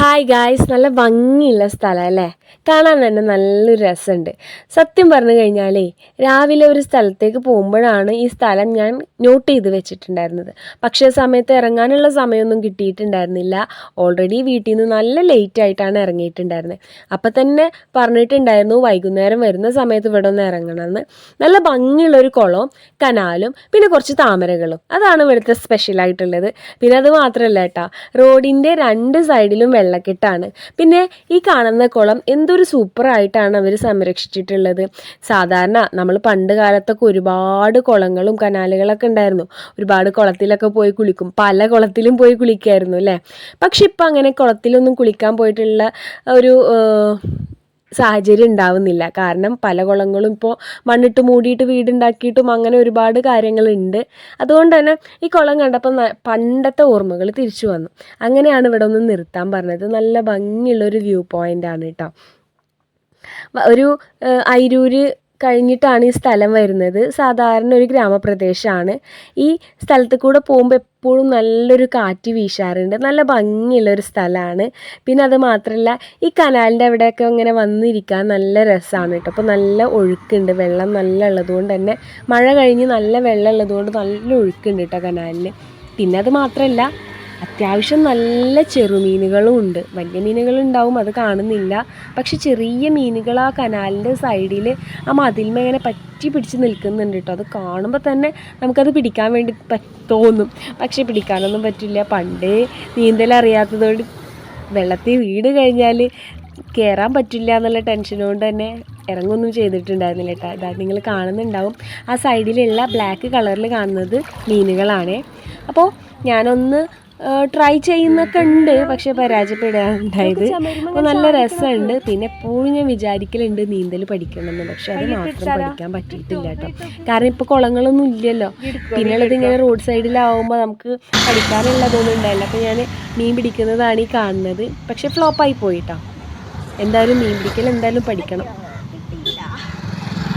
Hi guys നല്ല ഭംഗിയുള്ള സ്ഥലം അല്ലേ? കാണാൻ തന്നെ നല്ലൊരു രസമുണ്ട്. സത്യം പറഞ്ഞു കഴിഞ്ഞാലേ രാവിലെ ഒരു സ്ഥലത്തേക്ക് പോകുമ്പോഴാണ് ഈ സ്ഥലം ഞാൻ നോട്ട് ചെയ്ത് വെച്ചിട്ടുണ്ടായിരുന്നത്. പക്ഷേ സമയത്ത് ഇറങ്ങാനുള്ള സമയമൊന്നും കിട്ടിയിട്ടുണ്ടായിരുന്നില്ല. ഓൾറെഡി വീട്ടിൽ നിന്ന് നല്ല ലേറ്റ് ആയിട്ടാണ് ഇറങ്ങിയിട്ടുണ്ടായിരുന്നത്. അപ്പം തന്നെ പറഞ്ഞിട്ടുണ്ടായിരുന്നു വൈകുന്നേരം വരുന്ന സമയത്ത് ഇവിടെ ഒന്ന് ഇറങ്ങണമെന്ന്. നല്ല ഭംഗിയുള്ളൊരു കുളവും കനാലും പിന്നെ കുറച്ച് താമരകളും. അതാണ് ഇവിടുത്തെ സ്പെഷ്യലായിട്ടുള്ളത് പിന്നെ അത് മാത്രമല്ല കേട്ടോ റോഡിന്റെ രണ്ട് സൈഡിലും വെള്ളക്കെട്ടാണ്. പിന്നെ ഈ കാണുന്ന കുളം എന്തൊരു സൂപ്പറായിട്ടാണ് അവർ സംരക്ഷിച്ചിട്ടുള്ളത്. സാധാരണ നമ്മൾ പണ്ട് കാലത്തൊക്കെ ഒരുപാട് കുളങ്ങളും കനാലുകളൊക്കെ ഉണ്ടായിരുന്നു. ഒരുപാട് കുളത്തിലൊക്കെ പോയി കുളിക്കും. പല കുളത്തിലും പോയി കുളിക്കായിരുന്നു അല്ലേ? പക്ഷെ ഇപ്പം അങ്ങനെ കുളത്തിലൊന്നും കുളിക്കാൻ പോയിട്ടുള്ള ഒരു സാഹചര്യം ഉണ്ടാവുന്നില്ല. കാരണം പല കുളങ്ങളും ഇപ്പോൾ മണ്ണിട്ട് മൂടിയിട്ട് വീടുണ്ടാക്കിയിട്ടും അങ്ങനെ ഒരുപാട് കാര്യങ്ങളുണ്ട്. അതുകൊണ്ട് തന്നെ ഈ കുളം കണ്ടപ്പോൾ പണ്ടത്തെ ഓർമ്മകൾ തിരിച്ചു വന്നു. അങ്ങനെയാണ് ഇവിടെ ഒന്ന് നിർത്താൻ പറഞ്ഞത്. നല്ല ഭംഗിയുള്ളൊരു വ്യൂ പോയിന്റ് ആണ് കേട്ടോ ഒരു അയിരൂര് കഴിഞ്ഞിട്ടാണ് ഈ സ്ഥലം വരുന്നത്. സാധാരണ ഒരു ഗ്രാമപ്രദേശമാണ് ഈ സ്ഥലത്ത് കൂടെ പോകുമ്പോൾ എപ്പോഴും നല്ലൊരു കാറ്റ് വീശാറുണ്ട്. നല്ല ഭംഗിയുള്ളൊരു സ്ഥലമാണ് പിന്നെ അത് മാത്രമല്ല ഈ കനാലിന്റെ അവിടെയൊക്കെ ഇങ്ങനെ വന്നിരിക്കാൻ നല്ല രസമാണ് കേട്ടോ. അപ്പോൾ നല്ല ഒഴുക്കുണ്ട്. വെള്ളം നല്ല ഉള്ളതുകൊണ്ട് തന്നെ. മഴ കഴിഞ്ഞ് നല്ല വെള്ളം ഉള്ളതുകൊണ്ട് നല്ല ഒഴുക്കുണ്ട് കേട്ടോ കനാലിന്. പിന്നെ അത് മാത്രമല്ല അത്യാവശ്യം നല്ല ചെറുമീനുകളും ഉണ്ട്. വലിയ മീനുകളുണ്ടാവും അത് കാണുന്നില്ല. പക്ഷെ ചെറിയ മീനുകൾ ആ കനാലിന്റെ സൈഡിൽ ആ മതിൽമ ഇങ്ങനെ പറ്റി പിടിച്ച് നിൽക്കുന്നുണ്ട് കേട്ടോ. അത് കാണുമ്പോൾ തന്നെ നമുക്കത് പിടിക്കാൻ വേണ്ടി തോന്നും. പക്ഷെ പിടിക്കാനൊന്നും പറ്റില്ല. പണ്ട് നീന്തലറിയാത്തതുകൊണ്ട് വെള്ളത്തിൽ വീട് കഴിഞ്ഞാൽ കയറാൻ പറ്റില്ല എന്നുള്ള ടെൻഷനുകൊണ്ട് തന്നെ ഇറങ്ങൊന്നും ചെയ്തിട്ടുണ്ടായിരുന്നില്ല കേട്ടോ. ഇതാ നിങ്ങൾ കാണുന്നുണ്ടാവും. ആ സൈഡിലുള്ള ബ്ലാക്ക് കളറിൽ കാണുന്നത് മീനുകളാണേ. അപ്പോൾ ഞാനൊന്ന് ട്രൈ ചെയ്യുന്നൊക്കെ ഉണ്ട് പക്ഷെ പരാജയപ്പെടാണ്ടായത്. അപ്പോൾ നല്ല രസമുണ്ട്. പിന്നെ എപ്പോഴും ഞാൻ വിചാരിക്കലുണ്ട് നീന്തൽ പഠിക്കണമെന്ന് പക്ഷെ അത് മാത്രം പഠിക്കാൻ പറ്റിയിട്ടില്ല കേട്ടോ. കാരണം ഇപ്പോൾ കുളങ്ങളൊന്നും ഇല്ലല്ലോ. പിന്നെയുള്ളത് ഇങ്ങനെ റോഡ് സൈഡിലാവുമ്പോൾ നമുക്ക് പഠിക്കാനുള്ളതൊന്നും ഉണ്ടായില്ല. അപ്പോൾ ഞാൻ മീൻ പിടിക്കുന്നതാണ് ഈ കാണുന്നത്. പക്ഷെ ഫ്ലോപ്പായി പോയിട്ടോ. എന്തായാലും മീൻ പിടിക്കൽ എന്തായാലും പഠിക്കണം.